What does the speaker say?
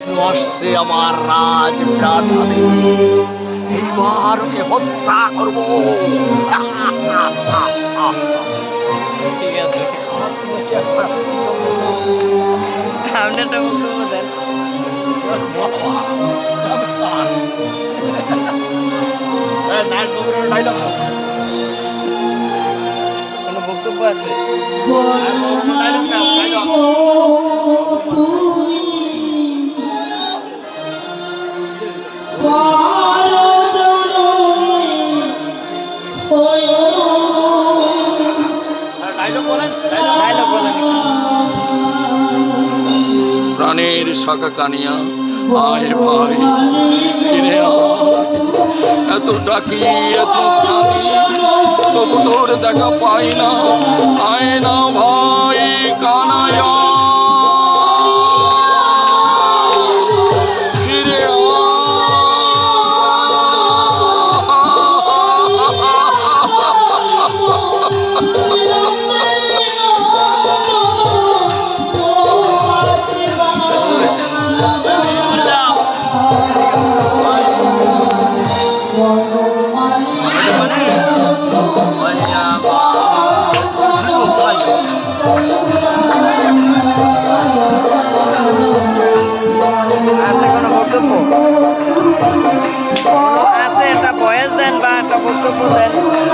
আসছে আমার রাজ প্রাসাদে এইবার ওকে হত্যা করব ঠিক আছে আপনি একটা বক্তব্য দেন কোনো বক্তব্য আছে? প্রাণের শাখা কানিয়া, আয় ভাই, ফিরে এত ডাকি এত ডাকি তবু তোর দেখা পাই না, আয় না ভাই। Thank you.